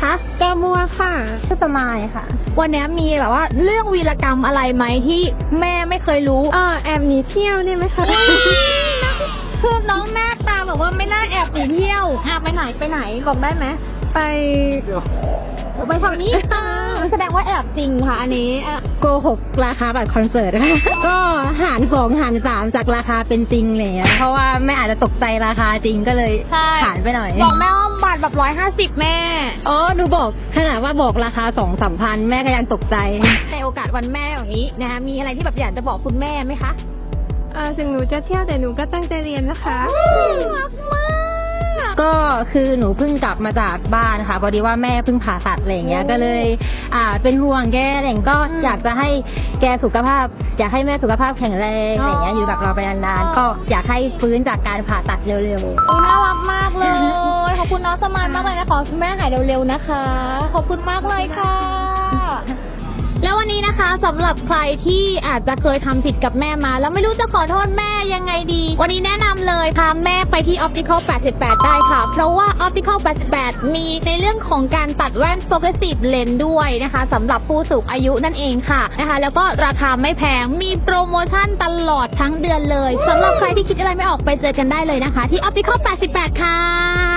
คะกามัวค่ะชื่อสมายค่ะ วันนี้มีแบบว่าเรื่องวีรกรรมอะไรไหมที่แม่ไม่เคยรู้เอ่อแอบหนีเที่ยวเนี่ยไหมคะคือน้องหน้าตาแบบว่าไม่น่าแอบหนีเที่ยวอะไปไหนไปไหนบอกได้ไหมไปไปฝั่งนี้อ่า แสดงว่าแอบจริงค่ะอันนี้อะโกหกราคาบัตรคอนเสิร์ตค่ะก็หารสองหารสามจากราคาเป็นจริงเลยเพราะว่าแม่อาจจะตกใจราคาจริงก็เลยใช่หารไปหน่อยบอกแม่ว่าบัตรแบบร้อยห้าสิบแม่อ๋อหนูบอกขนาดว่าบอกราคาสองสามพันแม่ก็ยังตกใจในโอกาสวันแม่อย่างนี้นะคะมีอะไรที่แบบอยากจะบอกคุณแม่ไหมคะเอ่อถึงหนูจะเที่ยวแต่หนูก็ตั้งใจเรียนนะคะรักมากก็ คือหนูเพิ่งกลับมาจากบ้านค่ะพอดีว่าแม่เพิ่งผ่าตัดอะไรอย่างเงี้ยโอ้ก็เลยอ่าเป็นห่วงแกอะไรอย่างเงี้ยก็อืมอยากจะให้แกสุขภาพ อยากให้แม่สุขภาพแข็งแรงอ๋อะอไรอย่างเงี้ยอยู่กับเราไปนานๆก็อยากให้ฟื้นจากการผ่าตัดเร็วโอ้น่ารักมากเลย ขอบคุณน้องสมานมากเลยนะขอให้คุณแม่หายเร็วๆนะคะ ขอบคุณมากเลยค่ะ แล้ววันนี้นะคะสำหรับใครที่อาจจะเคยทำผิดกับแม่มา แล้วไม่รู้จะขอโทษแม่ยังไงดี วันนี้แนะนำเลยพาแม่ไปที่ Optical 88 ได้ค่ะ เพราะว่า Optical 88 มีในเรื่องของการตัดแว่น Progressive Lens ด้วยนะคะสำหรับผู้สูงอายุนั่นเองค่ะนะคะ แล้วก็ราคาไม่แพงมีโปรโมชั่นตลอดทั้งเดือนเลยสำหรับใครที่คิดอะไรไม่ออกไปเจอกันได้เลยนะคะ ที่ Optical 88 ค่ะ